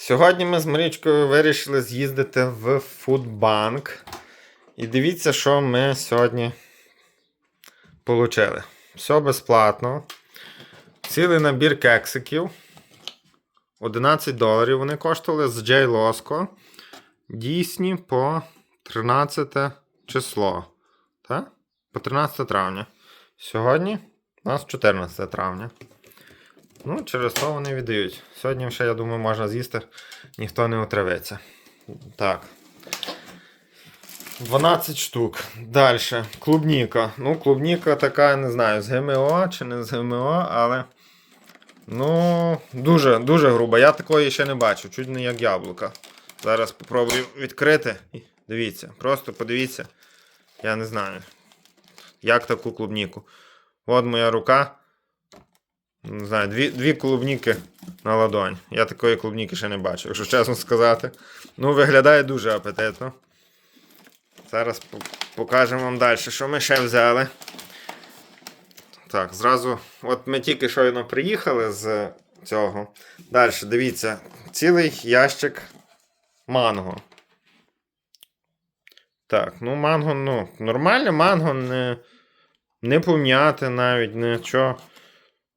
Сьогодні ми з Марічкою вирішили з'їздити в Фудбанк. І дивіться, що ми сьогодні отримали. Все безплатно. Цілий набір кексиків. 11 доларів вони коштували з Джей Лоско. Дійсні по 13 число. Так? По 13 травня. Сьогодні у нас 14 травня. Ну, через то вони віддають. Сьогодні ще, я думаю, можна з'їсти, ніхто не отравиться. Так. 12 штук. Далі. Клубніка. Ну, клубніка така, не знаю, з ГМО чи не з ГМО, але. Ну, дуже, дуже груба. Я такої ще не бачу, чуть не як яблука. Зараз спробую відкрити. Дивіться, просто подивіться. Я не знаю. Як таку клубніку. От моя рука. Не знаю, дві, дві клубніки на ладонь. Я такої клубніки ще не бачив, якщо чесно сказати. Ну, виглядає дуже апетитно. Зараз покажемо вам далі, що ми ще взяли. Так, зразу. От ми тільки щойно приїхали з цього. Далі, дивіться, цілий ящик манго. Так, ну манго, ну, нормальне манго не, не пом'яте навіть, нічого.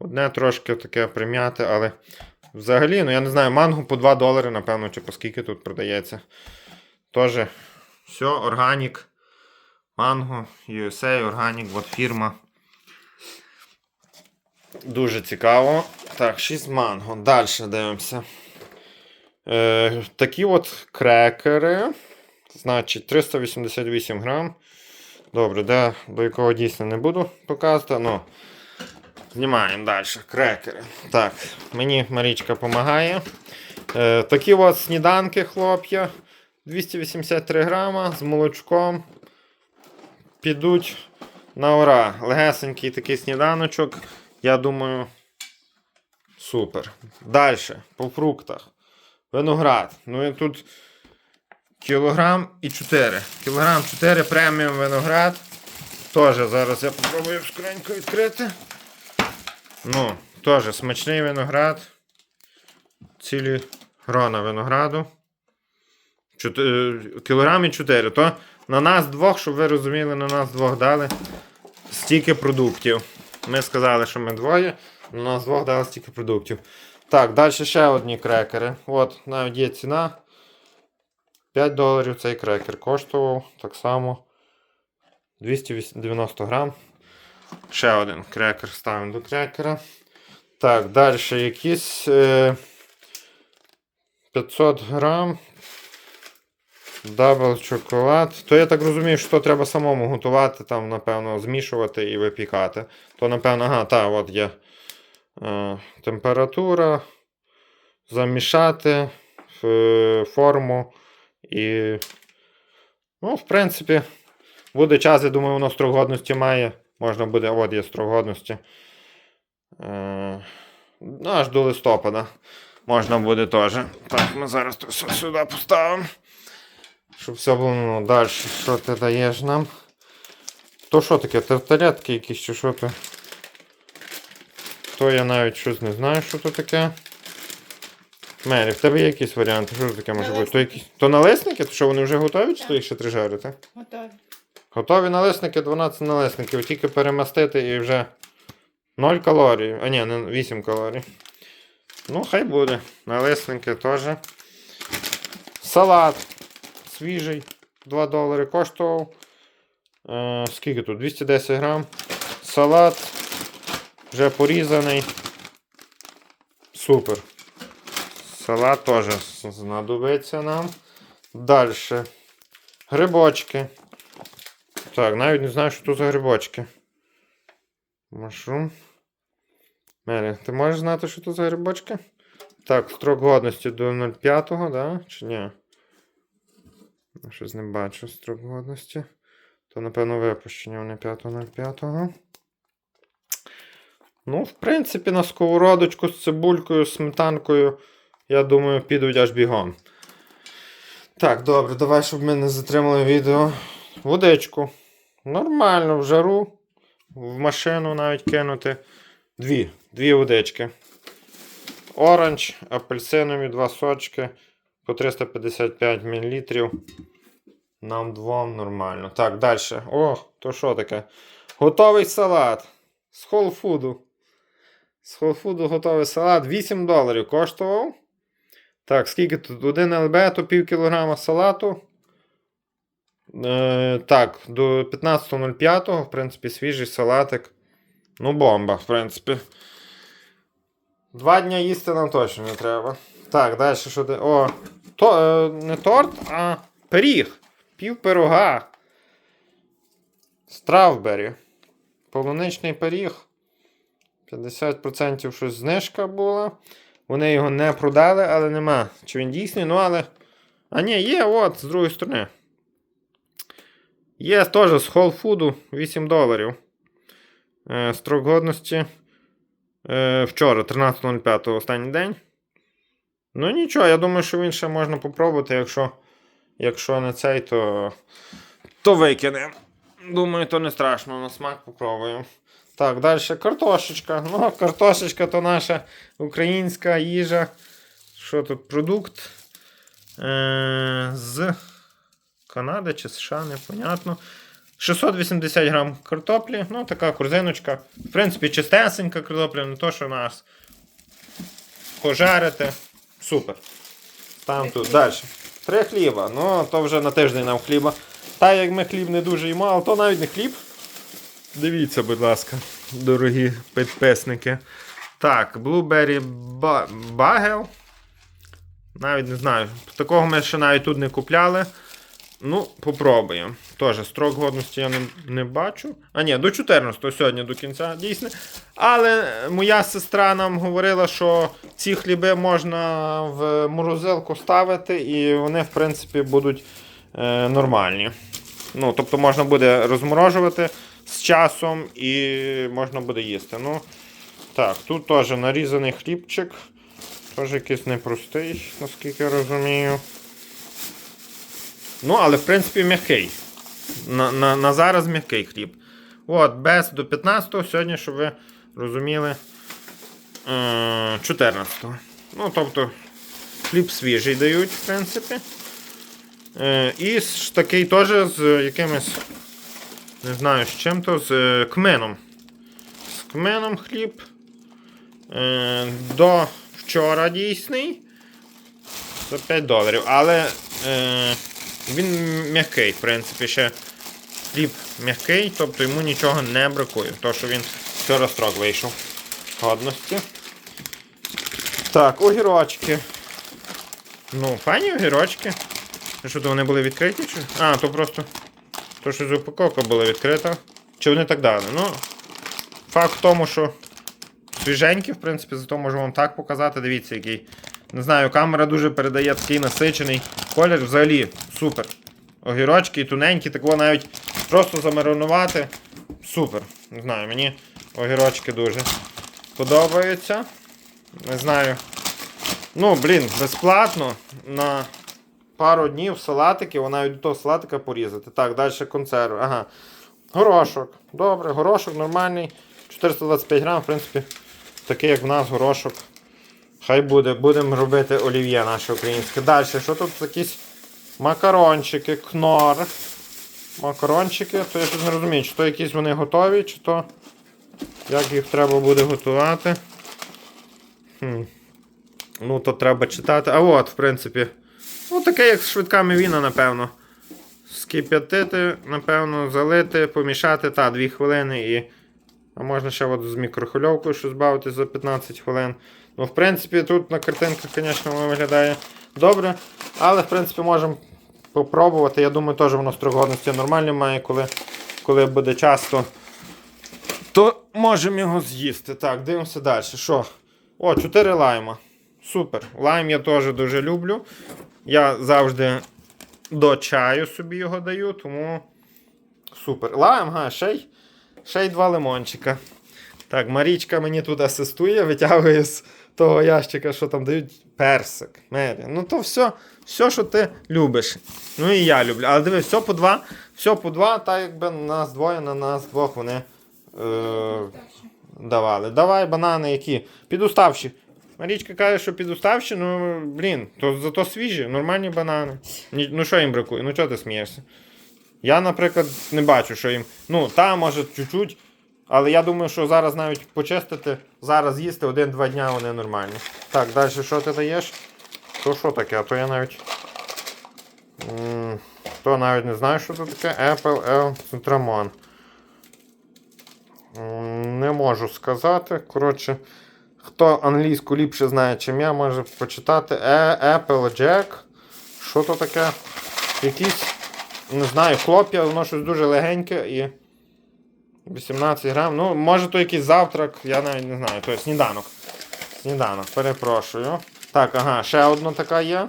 Одне трошки таке прим'яте, але взагалі, ну я не знаю, манго по 2 долари, напевно, чи по скільки тут продається. Тоже все, органік. Манго, USA, органік, от фірма. Дуже цікаво. Так, 6 манго. Далі дивимося. Е, такі от крекери. Значить, 388 грам. Добре, де, до якого дійсно не буду показувати. Ну, Знімаємо далі. Крекери. Так, мені Марічка допомагає. Е, такі от сніданки, хлоп'я. 283 грама з молочком. Підуть на ура. Легесенький такий сніданочок. Я думаю. Супер. Далі, по фруктах. Виноград. Ну і тут кілограм і 4. Кілограм 4 преміум виноград. Тоже зараз я попробую скоренько відкрити. Ну, теж смачний виноград. Цілі грона винограду. Чотири, кілограмі 4. То на нас двох, щоб ви розуміли, на нас двох дали стільки продуктів. Ми сказали, що ми двоє, на нас двох дали стільки продуктів. Так, далі ще одні крекери. От, навіть є ціна. 5 доларів цей крекер коштував так само 290 грам. Ще один крекер ставимо до крекера. Так, далі якісь е, 500 грам. Дабл шоколад. То я так розумію, що то треба самому готувати, там, напевно, змішувати і випікати. То, напевно, ага, так, от є е, температура. Замішати в е, форму. І, ну, в принципі, буде час, я думаю, воно строк годності має. Можна буде, от є строк годності. Е, ну, аж до листопада. Можна буде теж. Так, ми зараз все сюди поставимо. Щоб все було ну, далі. Що ти даєш нам? То що таке? Тарталетки якісь чи що то? То я навіть щось не знаю, що то таке. Мері, в тебе є якісь варіанти? Що таке може бути? То, якісь... то налисники? То що вони вже готові, чи то їх ще три жарити? Готові. Готові налисники, 12 налисників. Тільки перемастити і вже 0 калорій. А ні, не 8 калорій. Ну, хай буде. Налисники теж. Салат. Свіжий. 2 долари коштував. Е, скільки тут? 210 грам. Салат. Вже порізаний. Супер. Салат теж знадобиться нам. Далі. Грибочки. Так, навіть не знаю, що тут за грибочки. Машрум. Мері, ти можеш знати, що тут за грибочки? Так, строк годності до 0,5, да? Чи ні? Щось не бачу строк годності. То, напевно, випущення вони 5.05. Ну, в принципі, на сковородочку з цибулькою, сметанкою, я думаю, підуть аж бігом. Так, добре, давай, щоб ми не затримали відео. Водичку. Нормально, в жару. В машину навіть кинути. Дві. Дві водички. оранж, апельсинові два сочки по 355 мл. Нам двом нормально. Так, далі. О, то що таке? Готовий салат. З Food. З Food готовий салат. 8 доларів коштував. Так, скільки тут? 1 ЛБ, то пів кілограма салату. Е, так, до 15.05, в принципі, свіжий салатик. Ну, бомба, в принципі. Два дня їсти нам точно не треба. Так, далі що ти. О, то, е, не торт, а пиріг. Пів пирога. Стравбері. Полуничний пиріг. 50% щось знижка була. Вони його не продали, але нема. Чи він дійсний, ну але. А ні, є, от, з другої сторони. Є теж з Whole Food 8 доларів. Е, строк годності. Е, вчора, 13.05 останній день. Ну нічого, я думаю, що він ще можна попробувати, якщо, якщо не цей, то, то викинемо. Думаю, то не страшно, на смак попробуємо. Так, далі картошечка. Ну, картошечка то наша українська їжа. Що тут? Продукт е- з Канади чи США, непонятно. 680 грам картоплі, ну така корзиночка. В принципі, чистесенька картопля, не то, що нас пожарити. Супер. Там тут далі. Три хліба. Ну, то вже на тиждень нам хліба. Та як ми хліб не дуже їмо, але то навіть не хліб. Дивіться, будь ласка, дорогі підписники. Так, Blueberry Ba- Bagel. Навіть не знаю. Такого ми ще навіть тут не купляли. Ну, попробуємо. Теж строк годності я не, не бачу. А ні, до 14 сьогодні до кінця, дійсно. Але моя сестра нам говорила, що ці хліби можна в морозилку ставити, і вони, в принципі, будуть е, нормальні. Ну, тобто можна буде розморожувати з часом і можна буде їсти. Ну, так, тут теж нарізаний хлібчик. Теж якийсь непростий, наскільки я розумію. Ну, але в принципі м'який. На, на, на зараз м'який хліб. От, без до 15-го, сьогодні, щоб ви розуміли, е, 14-го. Ну, тобто, хліб свіжий дають, в принципі. Е, і такий теж з якимось, не знаю з чим то, з е, кмином. З кмином хліб. Е, до вчора дійсний. За 5 доларів. Але е, він м'який, в принципі, ще хліб м'який, тобто йому нічого не бракує. То, що він вчора строк вийшов годності. Так, огірочки. Ну, файні огірочки. Що то вони були відкриті? Чи? А, то просто. То що з упаковка була відкрита. Чи вони так дали? Ну, факт в тому, що свіженькі, в принципі, зато можу вам так показати. Дивіться, який. Не знаю, камера дуже передає такий насичений колір. Взагалі супер. Огірочки тоненькі, такого навіть просто замаринувати. Супер. Не знаю, мені огірочки дуже подобаються. Не знаю. Ну, блін, безплатно на пару днів салатики, вона до того салатика порізати. Так, далі консерви. Ага. Горошок. Добре, горошок нормальний. 425 грам, в принципі, такий, як в нас горошок. Хай буде, будемо робити олів'є наше українське. Далі, що тут якісь макарончики, кнор. Макарончики, то я тут не розумію, чи то якісь вони готові, чи то як їх треба буде готувати. Хм. Ну, то треба читати. А от, в принципі, ну таке, як з швидками віна, напевно. Скип'ятити, напевно, залити, помішати, та, 2 хвилини і. А можна ще от з мікрохвильовкою щось збавити за 15 хвилин. Ну, в принципі, тут на картинках, звісно, воно виглядає добре. Але, в принципі, можемо попробувати. Я думаю, теж воно строк годності нормально має, коли, коли буде часто. То можемо його з'їсти. Так, дивимося далі. Що? О, 4 лайма. Супер. Лайм я теж дуже люблю. Я завжди до чаю собі його даю, тому супер. Лайм, га, ще й, ще й два лимончика. Так, Марічка мені тут асистує, витягує з того ящика, що там дають персик. Мері. Ну то все, все, що ти любиш. Ну і я люблю. Але дивись, все по два, все по два, так якби на нас двоє, на нас двох вони е, давали. Давай банани які. Підуставші. Марічка каже, що підуставші, ну блін, то зато свіжі, нормальні банани. Ну що їм бракує? Ну чого ти смієшся? Я, наприклад, не бачу, що їм. Ну, та, може, чуть-чуть. Але я думаю, що зараз навіть почистити, зараз їсти один-два дня вони нормальні. Так, далі що ти даєш? То що таке? А то я навіть. То навіть не знаю, що це таке. Apple L Citramon. Не можу сказати. Коротше, хто англійську ліпше знає, чим я, може почитати. Е, Apple Jack. Що то таке? Якісь, не знаю, хлоп'я, воно щось дуже легеньке і 18 грам. Ну, може то якийсь завтрак, я навіть не знаю. То є сніданок. Сніданок, перепрошую. Так, ага, ще одна така є.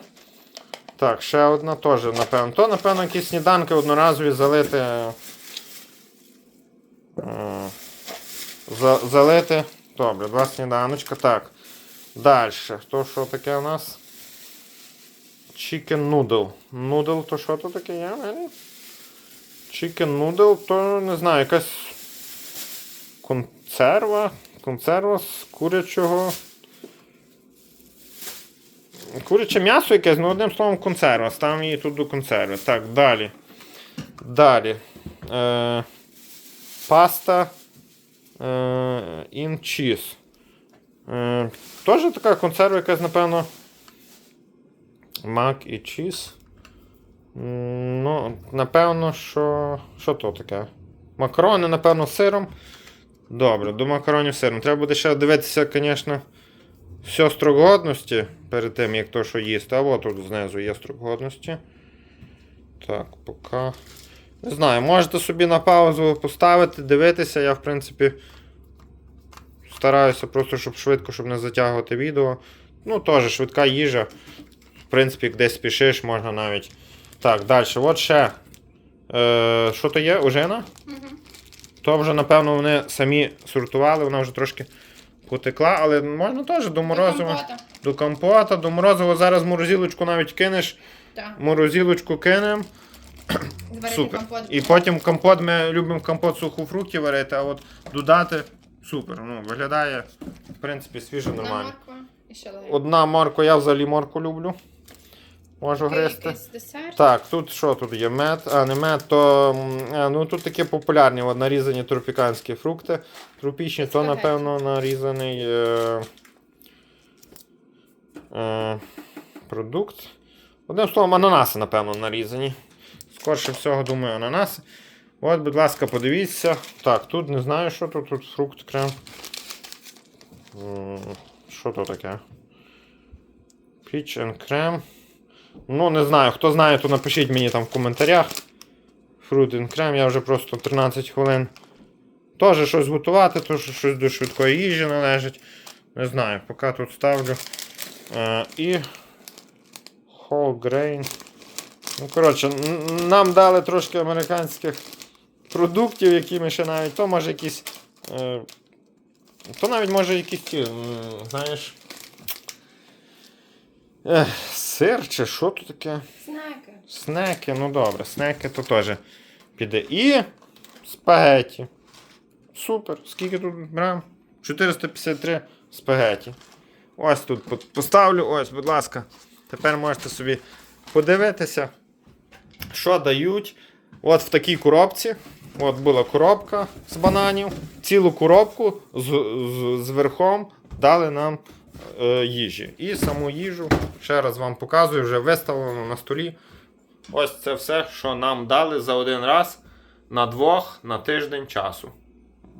Так, ще одна теж, напевно. То, напевно, якісь сніданки одноразові залити. е, за, залити. Добре, два сніданочка. Так. Далі. То що таке у нас? Chicken noodle. Noodle, то що то таке є? Chicken noodle, то не знаю, якась консерва. Консерва з курячого. Куряче м'ясо якесь, ну одним словом консерва. Ставимо її тут до консерви. Так, далі. Далі. Е, паста е, in cheese. Е, Теж така консерва якась, напевно. Мак і чіз. Ну, напевно, що. Що то таке? Макарони, напевно, з сиром. Добре, до макаронів сиром. Треба буде ще дивитися, звісно, все строк годності перед тим, як то, що їсти. А от тут знизу є строк годності. Так, поки. Не знаю, можете собі на паузу поставити, дивитися. Я, в принципі, стараюся просто, щоб швидко, щоб не затягувати відео. Ну, теж швидка їжа. В принципі, десь спішиш, можна навіть. Так, далі. От ще. Е, що то є? Ожина? То вже, напевно, вони самі сортували, вона вже трошки потекла, але можна теж до морозива. До компота, до морозива зараз морозилочку навіть кинеш. Так. Морозилочку кинемо. Супер. компот. І потім компот, ми любимо компот сухофруктів варити, а от додати супер. Ну, виглядає, в принципі, свіже Одна нормально. морква ще лайм. Одна морква, я взагалі морку люблю. Можу Такий гристи. якийсь десерт. Так, тут що тут є? Мед, а не мед, то м, а, ну тут такі популярні от, нарізані тропіканські фрукти. Тропічні, то, напевно, нарізаний е, е, продукт. Одним словом, ананаси, напевно, нарізані. Скорше всього, думаю, ананаси. От, будь ласка, подивіться. Так, тут не знаю, що тут, тут фрукт крем. М, Що то таке? Peach and cream. Ну, не знаю, хто знає, то напишіть мені там в коментарях. Fruit and cream, я вже просто 13 хвилин. Теж щось готувати, то що щось до швидкої їжі належить. Не знаю, поки тут ставлю. Е, і. Whole grain. Ну, коротше, нам дали трошки американських продуктів, які ми ще навіть. То може якісь. Е, то навіть може якісь ті, знаєш. Ех, сир чи що тут таке? Знаки. Снеки, ну добре, снеки то теж піде. І спагеті. Супер. Скільки тут грам? 453 спагеті. Ось тут поставлю, ось, будь ласка. Тепер можете собі подивитися, що дають. От в такій коробці. От була коробка з бананів. Цілу коробку з, з, з верхом дали нам їжі. І саму їжу, ще раз вам показую, вже виставлено на столі. Ось це все, що нам дали за один раз на двох на тиждень часу.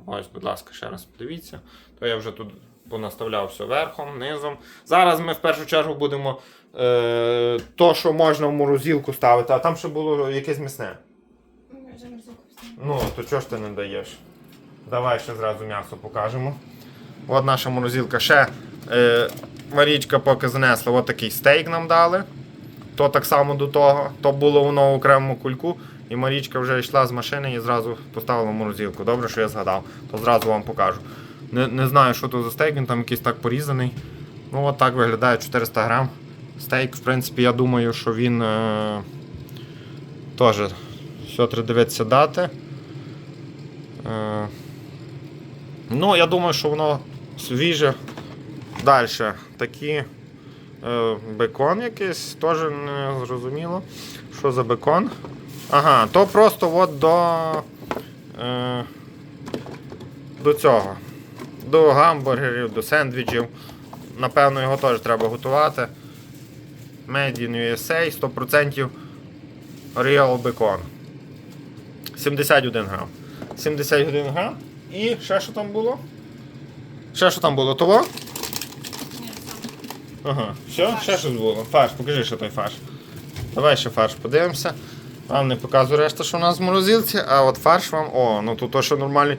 Ось, будь ласка, ще раз подивіться. То я вже тут понаставляв все верхом, низом. Зараз ми в першу чергу будемо е, то, що можна в морозилку ставити, а там ще було якесь поставили. Ну, то чого ж ти не даєш? Давай ще зразу м'ясо покажемо. От наша морозилка. Ще е, Марічка поки занесла, от такий стейк нам дали. То так само до того. То було воно в окремому кульку. І Марічка вже йшла з машини і зразу поставила морозилку. Добре, що я згадав, то зразу вам покажу. Не, не знаю, що то за стейк, він там якийсь так порізаний. Ну, от так виглядає 400 грам. Стейк, в принципі, я думаю, що він е, теж все треба дивитися дати. Е, ну, я думаю, що воно свіже. Далі. Такі е, бекон якийсь, теж не зрозуміло. Що за бекон? Ага, то просто от до. Е, до цього. До гамбургерів, до сендвічів. Напевно, його теж треба готувати. Made in USA 100% Real Bacon. 71 грам. 71 грам. І ще що там було? Ще що там було? Того? Ага. Все? Ще щось було. Фарш, покажи, що той фарш. Давай ще фарш подивимося. Вам не показую решта, що у нас в морозилці, а от фарш вам. О, ну тут то, що нормальний.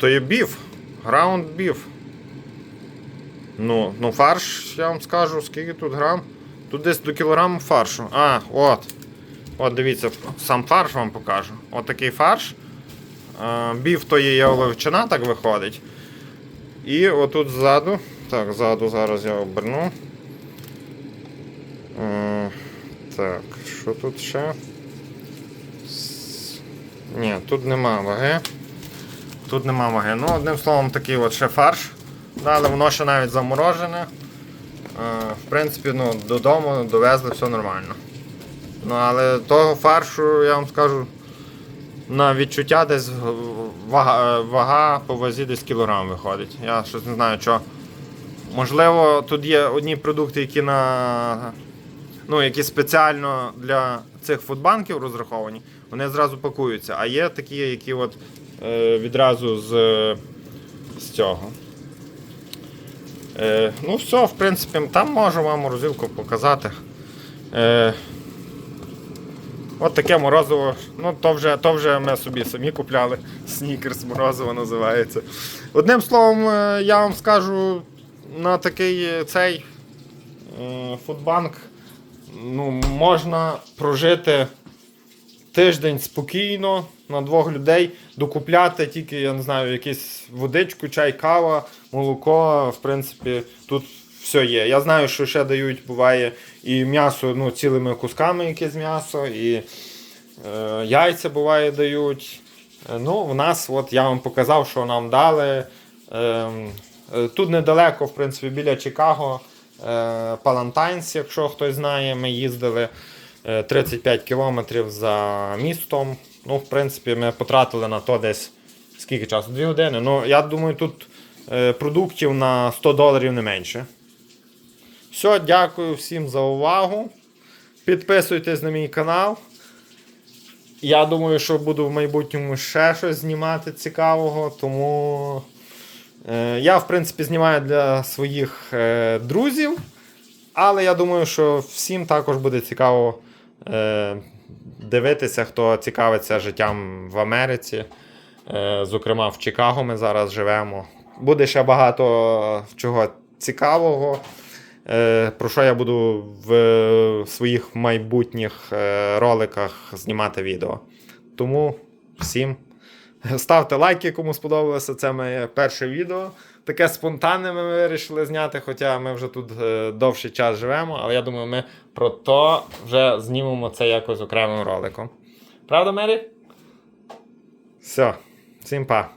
То є біф. Граунд біф. Ну, ну фарш, я вам скажу, скільки тут грам. Тут десь до кілограму фаршу. А, от. От дивіться, сам фарш вам покажу. От такий фарш. Біф то є яловичина, так виходить. І отут ззаду. Так, ззаду зараз я оберну. Е, Так, що тут ще? Ні, тут нема ваги. Тут нема ваги. Ну, одним словом, такий от ще фарш. Дали, воно ще навіть заморожене. Е, В принципі, ну, додому довезли все нормально. Ну, але того фаршу, я вам скажу, на відчуття десь вага, е, вага по вазі десь кілограм виходить. Я щось не знаю, що. Можливо, тут є одні продукти, які на. Ну, які спеціально для цих фудбанків розраховані, вони зразу пакуються. А є такі, які от, е, відразу з, з цього. Е, ну, все, в принципі, там можу вам морозилку показати. Е, От таке морозиво. Ну, то вже, то вже ми собі самі купляли. Снікерс морозиво називається. Одним словом, е, я вам скажу, на такий е, цей е, фудбанк ну, можна прожити тиждень спокійно на двох людей, докупляти тільки, я не знаю, якусь водичку, чай, кава, молоко. В принципі, тут все є. Я знаю, що ще дають, буває, і м'ясо ну, цілими кусками якесь м'ясо, і е, яйця буває дають. Е, Ну, в нас, от я вам показав, що нам дали. Ем, Тут недалеко, в принципі, біля Чикаго. е, Палантайнс, якщо хтось знає, ми їздили е, 35 кілометрів за містом. Ну, в принципі, ми потратили на то десь скільки часу? Дві години. Ну, я думаю, тут е, продуктів на 100 доларів не менше. Все, дякую всім за увагу. Підписуйтесь на мій канал. Я думаю, що буду в майбутньому ще щось знімати цікавого, тому е, я, в принципі, знімаю для своїх е, друзів. Але я думаю, що всім також буде цікаво е, дивитися, хто цікавиться життям в Америці. Е, зокрема, в Чикаго ми зараз живемо. Буде ще багато чого цікавого. Е, Про що я буду в своїх майбутніх е, роликах знімати відео. Тому всім ставте лайки, кому сподобалося. Це моє перше відео. Таке спонтанне ми вирішили зняти, хоча ми вже тут е, довший час живемо, але я думаю, ми про то вже знімемо це якось окремим роликом. Правда, Мері? Все, всім па.